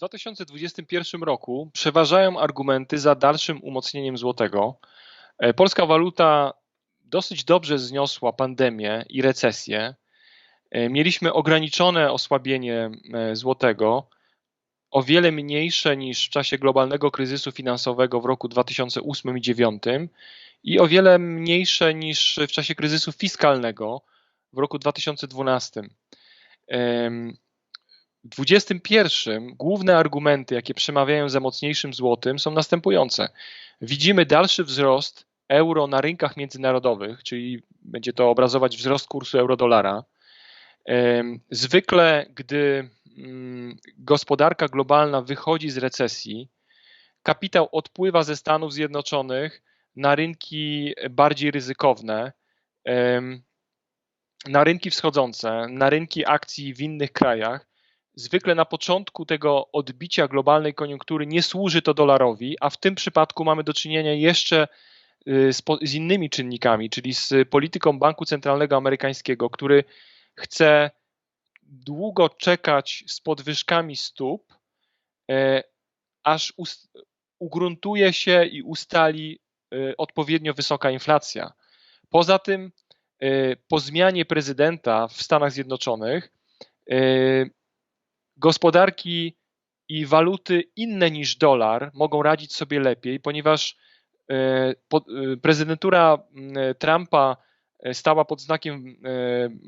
2021 roku przeważają argumenty za dalszym umocnieniem złotego. E, polska waluta dosyć dobrze zniosła pandemię i recesję. E, mieliśmy ograniczone osłabienie e, złotego, o wiele mniejsze niż w czasie globalnego kryzysu finansowego w roku 2008 i 2009 i o wiele mniejsze niż w czasie kryzysu fiskalnego w roku 2012. 21 główne argumenty, jakie przemawiają za mocniejszym złotym, są następujące. Widzimy dalszy wzrost euro na rynkach międzynarodowych, czyli będzie to obrazować wzrost kursu euro-dolara. Zwykle, gdy mm, gospodarka globalna wychodzi z recesji, kapitał odpływa ze Stanów Zjednoczonych na rynki bardziej ryzykowne, na rynki wschodzące, na rynki akcji w innych krajach zwykle na początku tego odbicia globalnej koniunktury nie służy to dolarowi, a w tym przypadku mamy do czynienia jeszcze y, z, z, innymi czynnikami, czyli z polityką Banku Centralnego Amerykańskiego, który chce długo czekać z podwyżkami stóp, e, aż ugruntuje się i ustali y, odpowiednio wysoka inflacja. Poza tym, y, po zmianie prezydenta w Stanach Zjednoczonych, gospodarki i waluty inne niż dolar mogą radzić sobie lepiej, ponieważ e, e, prezydentura Trumpa e, stała pod znakiem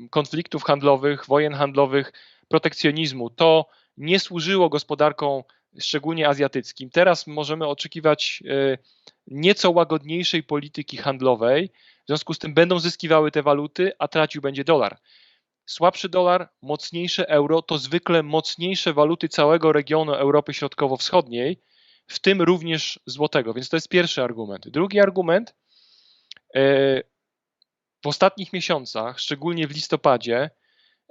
konfliktów handlowych, wojen handlowych, protekcjonizmu. To nie służyło gospodarkom, szczególnie azjatyckim. Teraz możemy oczekiwać nieco łagodniejszej polityki handlowej, w związku z tym będą zyskiwały te waluty, a tracił będzie dolar. Słabszy dolar, mocniejsze euro to zwykle mocniejsze waluty całego regionu Europy Środkowo-Wschodniej, w tym również złotego. Więc to jest pierwszy argument. Drugi argument. E, w ostatnich miesiącach, szczególnie w listopadzie,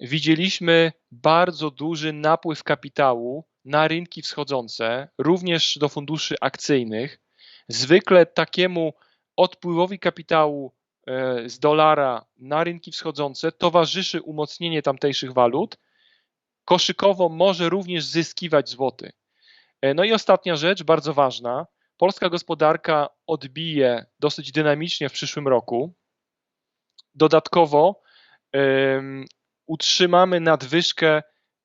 widzieliśmy bardzo duży napływ kapitału na rynki wschodzące, również do funduszy akcyjnych. Zwykle takiemu odpływowi kapitału z dolara na rynki wschodzące towarzyszy umocnienie tamtejszych walut. Koszykowo może również zyskiwać złoty. E, no i ostatnia rzecz, bardzo ważna. Polska gospodarka odbije dosyć dynamicznie w przyszłym roku. Dodatkowo um, utrzymamy nadwyżkę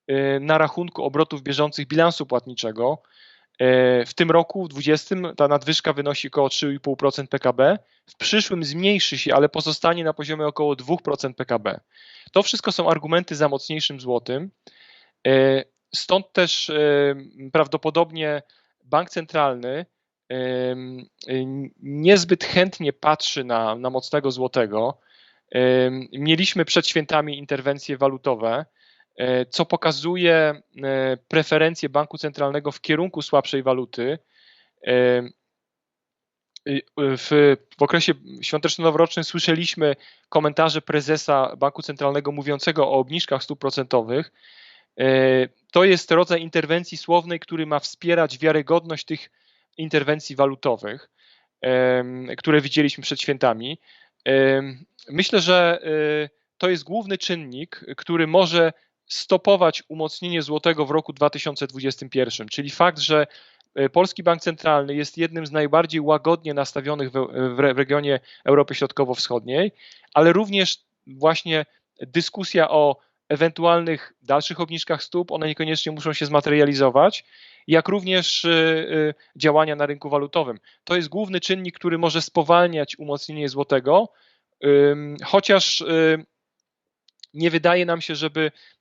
e, na rachunku obrotów bieżących bilansu płatniczego. E, w tym roku, w 2020, ta nadwyżka wynosi około 3,5% PKB. W przyszłym zmniejszy się, ale pozostanie na poziomie około 2% PKB. To wszystko są argumenty za mocniejszym złotym. E, stąd też e, prawdopodobnie bank centralny niezbyt chętnie patrzy na, na mocnego złotego. Mieliśmy przed świętami interwencje walutowe co pokazuje e, preferencje banku centralnego w kierunku słabszej waluty. E, w, w okresie świąteczno-noworocznym słyszeliśmy komentarze prezesa Banku Centralnego mówiącego o obniżkach stóp procentowych. To jest rodzaj interwencji słownej, który ma wspierać wiarygodność tych interwencji walutowych, które widzieliśmy przed świętami. Myślę, że to jest główny czynnik, który może stopować umocnienie złotego w roku 2021, czyli fakt, że e, Polski Bank Centralny jest jednym z najbardziej łagodnie nastawionych w, w regionie Europy Środkowo-Wschodniej, ale również właśnie dyskusja o ewentualnych dalszych obniżkach stóp, one niekoniecznie muszą się zmaterializować, jak również e, e, działania na rynku walutowym. To jest główny czynnik, który może spowalniać umocnienie złotego, chociaż nie wydaje nam się, żeby E, e,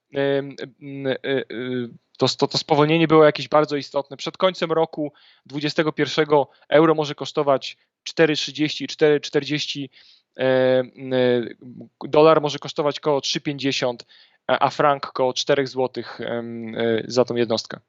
to, to, to spowolnienie było jakieś bardzo istotne. Przed końcem roku 2021 euro może kosztować 4,30, 4,40, e, dolar może kosztować około 3,50, a frank około 4 zł za tą jednostkę.